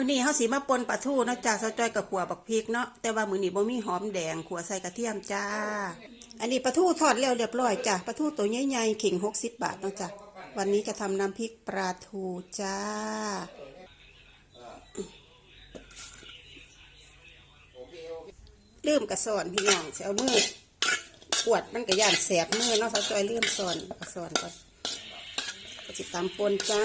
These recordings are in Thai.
มื้อนี้เฮาสิมาปนปลาทูเนาะจ้าซอจอยกับขัวบักพริกเนาะแต่ว่ามื้อนี้บ่มีหอมแดงขัวใส่กระเทียมจ้า อันนี้ปลาทูทอดแล้วเรียบร้อยจ้าปลาทูตัวใหญ่ๆเข่ง60 บาทเนาะจ้าวันนี้จะทำน้ำพริกปลาทูจ้าลืมกระสอนพี่น้องสิเอามือปวดมันก็ย่านแสบมือเนาะซอจอยลืมสอนกระสอนก่อนก็สิตำปนจ้า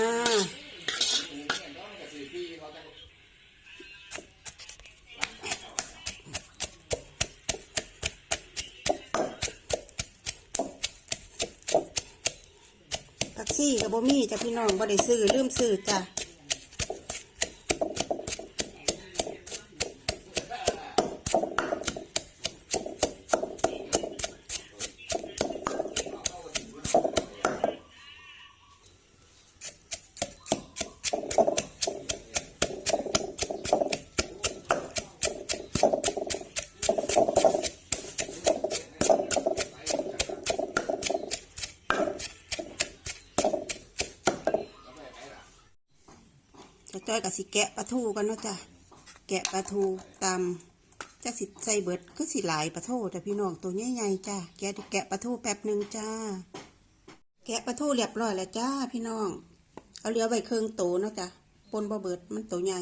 ซี่กับบ่มีจ้ะพี่น้องบ่ได้ซื้อลืมซื้อจ้ะ จะจ้อยกับสิแกะปลาทูกันเนาะจ้ะแกะปลาทูตำจักสิใส่เบิดก็สิหลายปลาทูแต่พี่น้องตัวใหญ่ๆจ้ะแกะแกะปลาทูแป๊บหนึ่งจ้า แกะปลาทูเรียบร้อยแล้วจ้าพี่น้อง เอาเหลือไว้เครื่องโตเนาะจ้ะปนบ่เบิดมันตัวใหญ่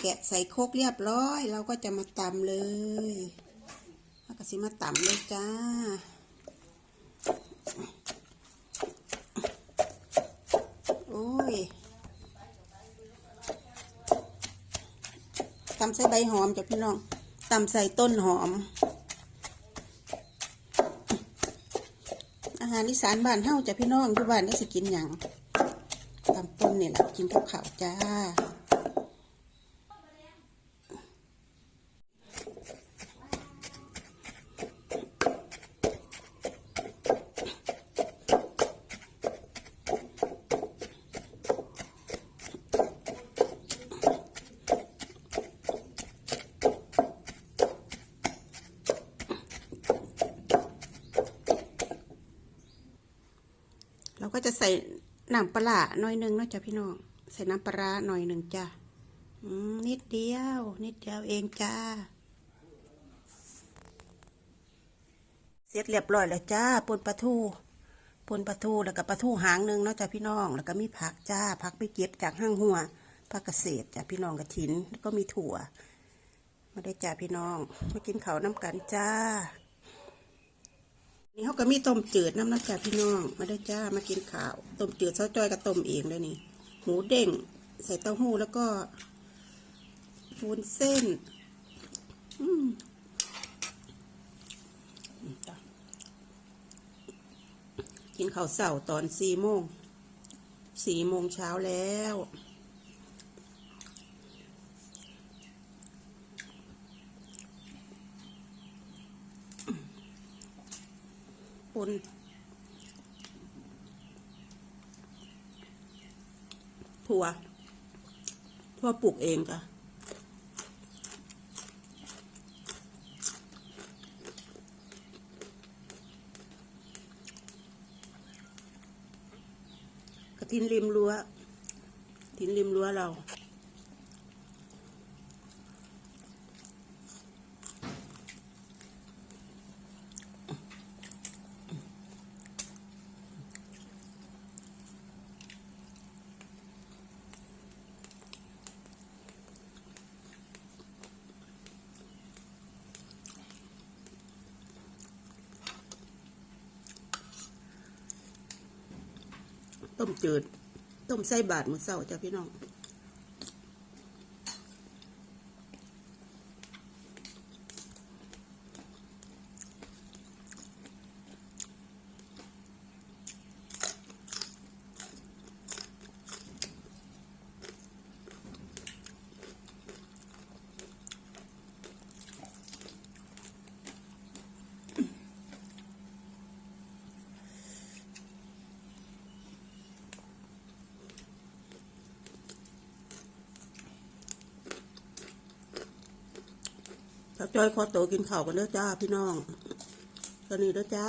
แกะใส่โคกเรียบร้อย เราก็จะมาตำเลยแล้วก็สิมาตำเลยจ้า โอ้ย ตำใส่ใบหอมจ้ะพี่น้องตำใส่ต้นหอม อาหารอีสานบ้านเฮาจ้ะพี่น้องอยู่บ้านได้สิกินอย่างตำต้นนี่แหละกินกับข้าวจ้า ก็จะใส่น้ำปลาหน่อยหนึ่งนะจ้ะพี่น้อง ใส่น้ำปลาหน่อยหนึ่งจ้ะนิดเดียว นิดเดียวเองจ้า เสร็จเรียบร้อยแล้วจ้าปนปลาทูปนปลาทูแล้วก็ปลาทูหางหนึ่งเนาะจ้ะพี่น้อง แล้วก็มีผักจ้าผักไปเก็บจากห้างหัวผักเกษตรจ้ะพี่น้องกระถินแล้วก็มีถั่วมาได้จ้าพี่น้องมากินข้าวน้ำกันจ้า นี่เขาก็มีต้มจืดน้ำนะจ๊ะพี่น้องมาได้จ้ามากินข้าวต้มจืดซอสจอยกับต้มเองเลยนี่หมูเด้งใส่เต้าหู้แล้วก็วุ้นเส้นอืมกินข้าวเสาร์ตอนสี่โมงสี่โมงเช้าแล้ว ปุนถั่ว ถั่วปลูกเองจ้ะกระทินริมรั้ว ทินริมรั้วเรา ต้มจืด ต้มไส้บาดมือเศร้าจ้ะพี่น้อง ถ้าจอยขอโตวกินข้าวกันเด้อจ้าพี่น้องตอนนี้เด้อจ้า